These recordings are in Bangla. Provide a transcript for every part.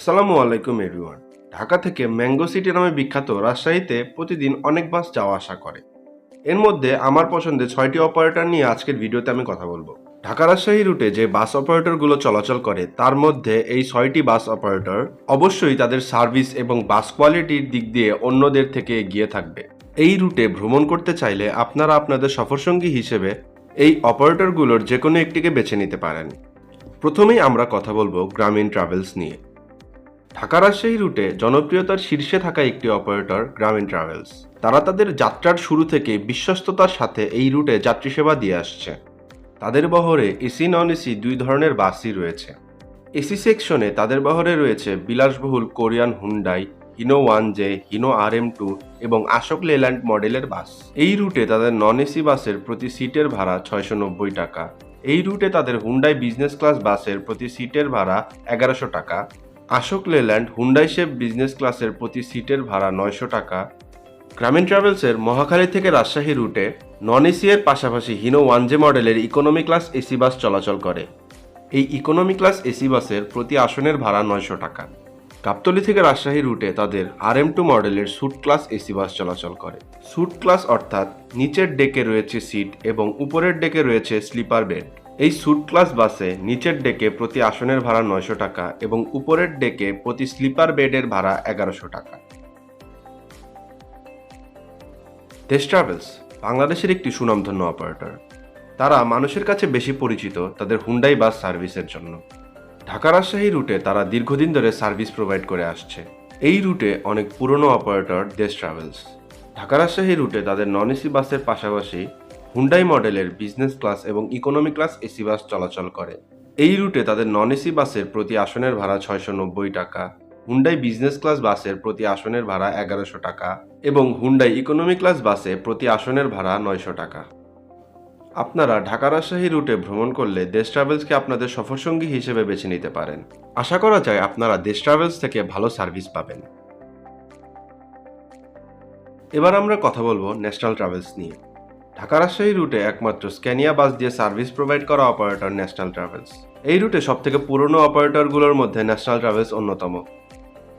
আসসালামু আলাইকুম এভরিওয়ান ঢাকা থেকে ম্যাঙ্গো সিটি নামে বিখ্যাত রাজশাহীতে প্রতিদিন অনেক বাস যাওয়া আসা করে। এর মধ্যে আমার পছন্দের ছয়টি অপারেটর নিয়ে আজকের ভিডিওতে আমি কথা বলব। ঢাকা রাজশাহী রুটে যে বাস অপারেটরগুলো চলাচল করে, তার মধ্যে এই ছয়টি বাস অপারেটর অবশ্যই তাদের সার্ভিস এবং বাস কোয়ালিটির দিক দিয়ে অন্যদের থেকে এগিয়ে থাকবে। এই রুটে ভ্রমণ করতে চাইলে আপনারা আপনাদের সফরসঙ্গী হিসেবে এই অপারেটরগুলোর যে কোনো একটিকে বেছে নিতে পারেন। প্রথমেই আমরা কথা বলব গ্রামীণ ট্রাভেলস নিয়ে। ঢাকা রাজশাহী রুটে জনপ্রিয়তার শীর্ষে থাকা একটি অপারেটর, গ্রামীণ ট্রাভেলস। তারা তাদের যাত্রার শুরু থেকে বিশ্বস্ততার সাথে এই রুটে যাত্রী সেবা দিয়ে আসছে। তাদের বহরে এসি, নন এসি দুই ধরনের বাসই রয়েছে। এসি সেকশনে তাদের বহরে রয়েছে বিলাসবহুল Korean Hyundai, Hino one J, Hino R M two এবং আশোক লেল্যান্ড মডেলের বাস। এই রুটে তাদের নন এসি বাসের প্রতি সিটের ভাড়া ছয়শো নব্বই টাকা। এই রুটে তাদের হুন্ডাই বিজনেস ক্লাস বাসের প্রতি সিটের ভাড়া এগারোশো টাকা। Ashok Leyland Hyundai shape business ক্লাসের প্রতি সিটের ভাড়া নয়শো টাকা, গ্রামীণ ট্রাভেলসের মহাখালী থেকে রাজশাহী রুটে নন এসি এর পাশাপাশি হিনো ওয়ান জে মডেলের ইকোনমি ক্লাস এসি বাস চলাচল করে। এই ইকোনমি ক্লাস এসি বাসের প্রতি আসনের ভাড়া নয়শো টাকা। গাবতলী থেকে রাজশাহী রুটে তাদের আর এম টু মডেলের স্যুট ক্লাস এসি বাস চলাচল করে। স্যুট ক্লাস অর্থাৎ নিচের ডেকে রয়েছে সিট এবং উপরের ডেকে রয়েছে স্লিপার বেড এই স্যুট ক্লাস বাসে নিচের ডেকে প্রতি আসনের ভাড়া নয়শো টাকা এবং উপরের ডেকে প্রতি স্লিপার বেডের ভাড়া এগারোশো টাকা। দেশ ট্রাভেলস, বাংলাদেশের একটি সুনামধন্য অপারেটর তারা মানুষের কাছে বেশি পরিচিত তাদের হুন্ডাই বাস সার্ভিসের জন্য। ঢাকা রাজশাহী রুটে তারা দীর্ঘদিন ধরে সার্ভিস প্রোভাইড করে আসছে। এই রুটে অনেক পুরনো অপারেটর দেশ ট্রাভেলস। ঢাকা রাজশাহী রুটে তাদের নন এসি বাসের পাশাপাশি হুন্ডাই মডেলের বিজনেস ক্লাস এবং ইকোনমি ক্লাস এসি বাস চলাচল করে। এই রুটে তাদের নন এসি বাসের প্রতি আসনের ভাড়া ছয়শো নব্বই টাকা হুন্ডাই বিজনেস ক্লাস বাসের প্রতি আসনের ভাড়া এগারোশো টাকা এবং হুন্ডাই ইকোনমি ক্লাস বাসে প্রতি আসনের ভাড়া নয়শো টাকা। আপনারা ঢাকা রাজশাহী রুটে ভ্রমণ করলে দেশ ট্রাভেলসকে আপনাদের সফরসঙ্গী হিসেবে বেছে নিতে পারেন। আশা করা যায় আপনারা দেশ ট্রাভেলস থেকে ভালো সার্ভিস পাবেন। এবার আমরা কথা বলব ন্যাশনাল ট্রাভেলস নিয়ে। ঢাকা রাজশাহী রুটে একমাত্র স্ক্যানিয়া বাস দিয়ে সার্ভিস প্রোভাইড করা অপারেটর ন্যাশনাল ট্রাভেলস। এই রুটে সবথেকে পুরনো অপারেটরগুলোর মধ্যে ন্যাশনাল ট্রাভেলস অন্যতম।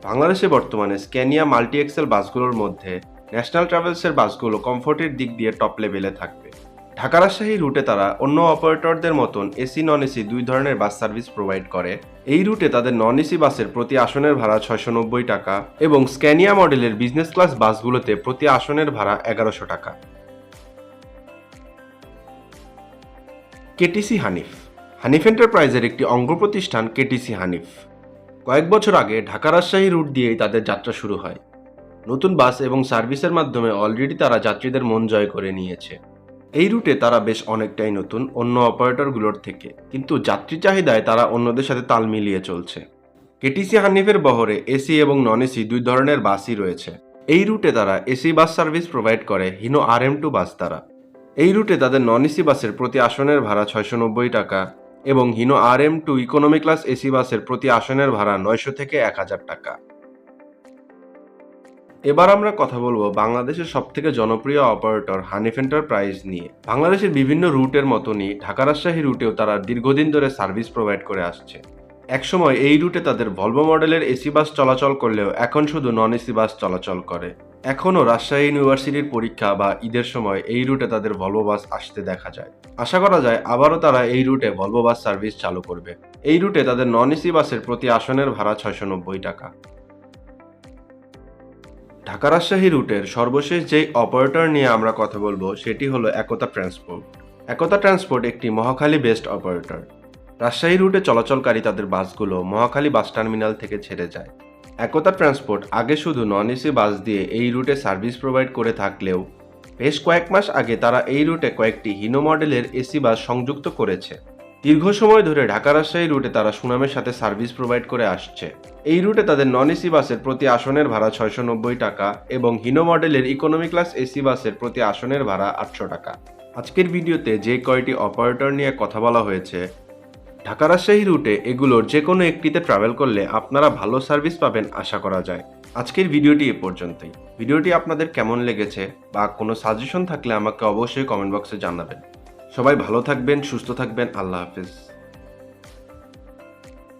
বাংলাদেশে বর্তমানে স্ক্যানিয়া মাল্টি এক্সেল বাসগুলোর মধ্যে ন্যাশনাল ট্রাভেলসের বাসগুলো কমফোর্টের দিক দিয়ে টপ লেভেলে থাকবে। ঢাকা রাজশাহী রুটে তারা অন্য অপারেটরদের মতন এসি নন এসি দুই ধরনের বাস সার্ভিস প্রোভাইড করে। এই রুটে তাদের নন এসি বাসের প্রতি আসনের ভাড়া ছয়শো নব্বই টাকা এবং স্ক্যানিয়া মডেলের বিজনেস ক্লাস বাসগুলোতে প্রতি আসনের ভাড়া এগারোশো টাকা। কেটিসি হানিফ। হানিফ এন্টারপ্রাইজের একটি অঙ্গ প্রতিষ্ঠান কেটিসি হানিফ। কয়েক বছর আগে ঢাকা রাজশাহী রুট দিয়েই তাদের যাত্রা শুরু হয়। নতুন বাস এবং সার্ভিসের মাধ্যমে অলরেডি তারা যাত্রীদের মন জয় করে নিয়েছে। এই রুটে তারা বেশ অনেকটাই নতুন অন্য অপারেটরগুলোর থেকে, কিন্তু যাত্রী চাহিদায় তারা অন্যদের সাথে তাল মিলিয়ে চলছে। কেটিসি হানিফের বহরে এসি এবং নন এসি দুই ধরনের বাসই রয়েছে। এই রুটে তারা এসি বাস সার্ভিস প্রোভাইড করে, Hino R M two bus দ্বারা। এই রুটে তাদের নন এসি বাসের প্রতি আসনের ভাড়া ছয়শো নব্বই টাকা এবং Hino R M two economy class AC বাসের প্রতি আসনের ভাড়া নয়শো থেকে এক হাজার টাকা। এবার আমরা কথা বলব বাংলাদেশের সবথেকে জনপ্রিয় অপারেটর হানিফ এন্টারপ্রাইজ নিয়ে। বাংলাদেশের বিভিন্ন রুটের মতনই ঢাকা রাজশাহী রুটেও তারা দীর্ঘদিন ধরে সার্ভিস প্রোভাইড করে আসছে। একসময় এই রুটে তাদের ভলভো মডেলের এসি বাস চলাচল করলেও এখন শুধু নন এসি বাস চলাচল করে। এখনও রাজশাহী ইউনিভার্সিটির পরীক্ষা বা ঈদের সময় এই রুটে তাদের ভলভো বাস আসতে দেখা যায়। আশা করা যায় আবারও তারা এই রুটে ভলভো বাস সার্ভিস চালু করবে। এই রুটে তাদের নন এসি বাসের প্রতি আসনের ভাড়া ছয়শো নব্বই টাকা। ঢাকা রাজশাহী রুটের সর্বশেষ যেই অপারেটর নিয়ে আমরা কথা বলব, সেটি হলো একতা ট্রান্সপোর্ট একতা ট্রান্সপোর্ট একটি মহাখালী বেস্ট অপারেটর রাজশাহী রুটে চলাচলকারী তাদের বাসগুলো মহাখালী বাস টার্মিনাল থেকে ছেড়ে যায়। একতা ট্রান্সপোর্ট আগে শুধু নন এসি বাস দিয়ে এই রুটে সার্ভিস প্রোভাইড করে থাকলেও বেশ কয়েক মাস আগে তারা এই রুটে কয়েকটি হিনো মডেলের এসি বাস সংযুক্ত করেছে। দীর্ঘ সময় ধরে ঢাকা রাজশাহী রুটে তারা সুনামের সাথে সার্ভিস প্রোভাইড করে আসছে। এই রুটে তাদের নন এসি বাসের প্রতি আসনের ভাড়া ছয়শো নব্বই টাকা এবং হিনো মডেলের ইকোনমি ক্লাস এসি বাসের প্রতি আসনের ভাড়া আটশো টাকা। আজকের ভিডিওতে যে কয়টি অপারেটর নিয়ে কথা বলা হয়েছে ঢাকা রাজশাহী রুটে এগুলোর যে কোনো একটিতে ট্রাভেল করলে আপনারা ভালো সার্ভিস পাবেন আশা করা যায়। আজকের ভিডিওটি এ পর্যন্তই। ভিডিওটি আপনাদের কেমন লেগেছে বা কোনো সাজেশন থাকলে আমাকে অবশ্যই কমেন্ট বক্সে জানাবেন। সবাই ভালো থাকবেন, সুস্থ থাকবেন, আল্লাহ হাফিজ।